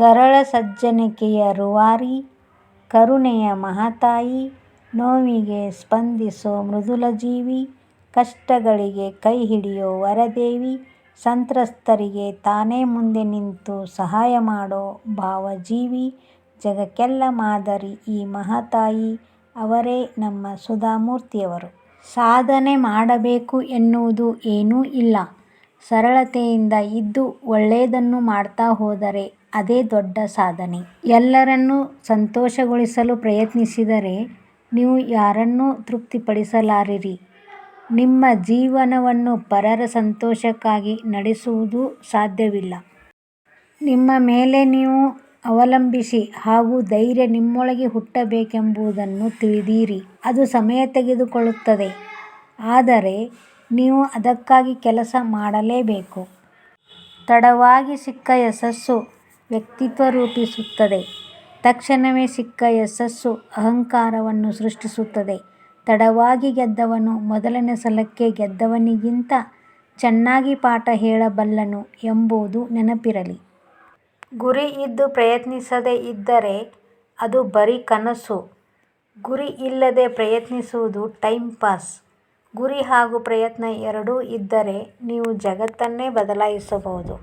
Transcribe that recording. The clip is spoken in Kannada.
ಸರಳ ಸಜ್ಜನಿಕೆಯ ರೂವಾರಿ, ಕರುಣೆಯ ಮಹಾತಾಯಿ, ನೋವಿಗೆ ಸ್ಪಂದಿಸೋ ಮೃದುಲಜೀವಿ, ಕಷ್ಟಗಳಿಗೆ ಕೈ ಹಿಡಿಯೋ ವರದೇವಿ, ಸಂತ್ರಸ್ತರಿಗೆ ತಾನೇ ಮುಂದೆ ನಿಂತು ಸಹಾಯ ಮಾಡೋ ಭಾವಜೀವಿ, ಜಗಕ್ಕೆಲ್ಲ ಮಾದರಿ ಈ ಮಹಾತಾಯಿ, ಅವರೇ ನಮ್ಮ ಸುಧಾಮೂರ್ತಿಯವರು. ಸಾಧನೆ ಮಾಡಬೇಕು ಎನ್ನುವುದು ಏನೂ ಇಲ್ಲ. ಸರಳತೆಯಿಂದ ಇದ್ದು ಒಳ್ಳೆಯದನ್ನು ಮಾಡ್ತಾ ಹೋದರೆ ಅದೇ ದೊಡ್ಡ ಸಾಧನೆ. ಎಲ್ಲರನ್ನೂ ಸಂತೋಷಗೊಳಿಸಲು ಪ್ರಯತ್ನಿಸಿದರೆ ನೀವು ಯಾರನ್ನೂ ತೃಪ್ತಿಪಡಿಸಲಾರಿರಿ. ನಿಮ್ಮ ಜೀವನವನ್ನು ಪರರ ಸಂತೋಷಕ್ಕಾಗಿ ನಡೆಸುವುದು ಸಾಧ್ಯವಿಲ್ಲ. ನಿಮ್ಮ ಮೇಲೆ ನೀವು ಅವಲಂಬಿಸಿ ಹಾಗೂ ಧೈರ್ಯ ನಿಮ್ಮೊಳಗೆ ಹುಟ್ಟಬೇಕೆಂಬುದನ್ನು ತಿಳಿದಿರಿ. ಅದು ಸಮಯ ತೆಗೆದುಕೊಳ್ಳುತ್ತದೆ. ಆದರೆ ನೀವು ಅದಕ್ಕಾಗಿ ಕೆಲಸ ಮಾಡಲೇಬೇಕು. ತಡವಾಗಿ ಸಿಕ್ಕ ಯಶಸ್ಸು ವ್ಯಕ್ತಿತ್ವ ರೂಪಿಸುತ್ತದೆ. ತಕ್ಷಣವೇ ಸಿಕ್ಕ ಯಶಸ್ಸು ಅಹಂಕಾರವನ್ನು ಸೃಷ್ಟಿಸುತ್ತದೆ. ತಡವಾಗಿ ಗೆದ್ದವನು ಮೊದಲನೇ ಸಲಕ್ಕೆ ಗೆದ್ದವನಿಗಿಂತ ಚೆನ್ನಾಗಿ ಪಾಠ ಹೇಳಬಲ್ಲನು ಎಂಬುದು ನೆನಪಿರಲಿ. ಗುರಿ ಇದ್ದು ಪ್ರಯತ್ನಿಸದೆ ಇದ್ದರೆ ಅದು ಬರೀ ಕನಸು. ಗುರಿ ಇಲ್ಲದೆ ಪ್ರಯತ್ನಿಸುವುದು ಟೈಂಪಾಸ್. ಗುರಿ ಹಾಗೂ ಪ್ರಯತ್ನ ಎರಡೂ ಇದ್ದರೆ ನೀವು ಜಗತ್ತನ್ನೇ ಬದಲಾಯಿಸಬಹುದು.